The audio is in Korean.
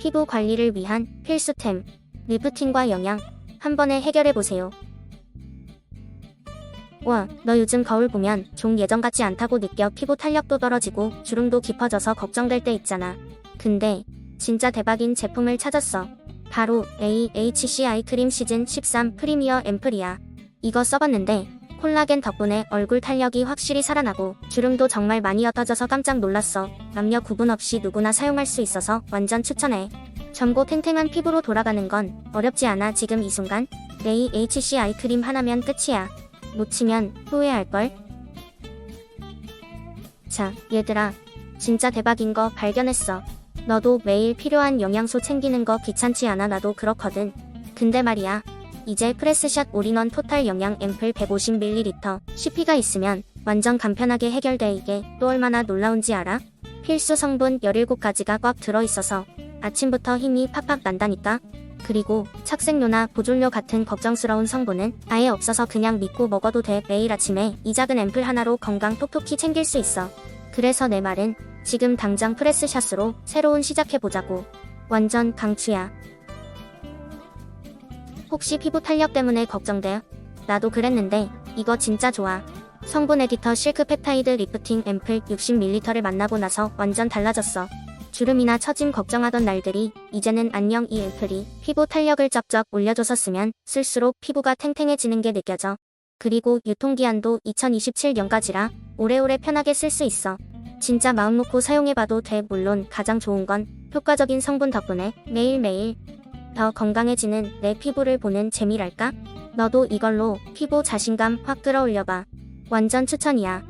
피부 관리를 위한 필수템. 리프팅과 영양. 한 번에 해결해보세요. 와, 너 요즘 거울 보면 좀 예전 같지 않다고 느껴 피부 탄력도 떨어지고 주름도 깊어져서 걱정될 때 있잖아. 근데 진짜 대박인 제품을 찾았어. 바로 AHC 아이크림 시즌 13 프리미어 앰플이야. 이거 써봤는데 콜라겐 덕분에 얼굴 탄력이 확실히 살아나고 주름도 정말 많이 옅어져서 깜짝 놀랐어. 남녀 구분 없이 누구나 사용할 수 있어서 완전 추천해. 젊고 탱탱한 피부로 돌아가는 건 어렵지 않아 지금 이 순간. AHC 아이크림 하나면 끝이야. 놓치면 후회할걸? 자, 얘들아. 진짜 대박인 거 발견했어. 너도 매일 필요한 영양소 챙기는 거 귀찮지 않아 나도 그렇거든. 근데 말이야. 이제 프레스샷 올인원 토탈 영양 앰플 150ml 10피가 있으면 완전 간편하게 해결돼 이게 또 얼마나 놀라운지 알아? 필수 성분 17가지가 꽉 들어있어서 아침부터 힘이 팍팍 난다니까. 그리고 착색료나 보존료 같은 걱정스러운 성분은 아예 없어서 그냥 믿고 먹어도 돼. 매일 아침에 이 작은 앰플 하나로 건강 톡톡히 챙길 수 있어. 그래서 내 말은 지금 당장 프레스샷으로 새로운 시작해보자고. 완전 강추야. 혹시 피부 탄력 때문에 걱정돼? 나도 그랬는데 이거 진짜 좋아. 성분 에디터 실크 펩타이드 리프팅 앰플 60ml를 만나고 나서 완전 달라졌어. 주름이나 처짐 걱정하던 날들이 이제는 안녕 이 앰플이 피부 탄력을 올려줘서 쓰면 쓸수록 피부가 탱탱해지는 게 느껴져. 그리고 유통기한도 2027년까지라 오래오래 편하게 쓸 수 있어. 진짜 마음 놓고 사용해봐도 돼. 물론 가장 좋은 건 효과적인 성분 덕분에 매일매일 더 건강해지는 내 피부를 보는 재미랄까? 너도 이걸로 피부 자신감 확 끌어올려봐. 완전 추천이야.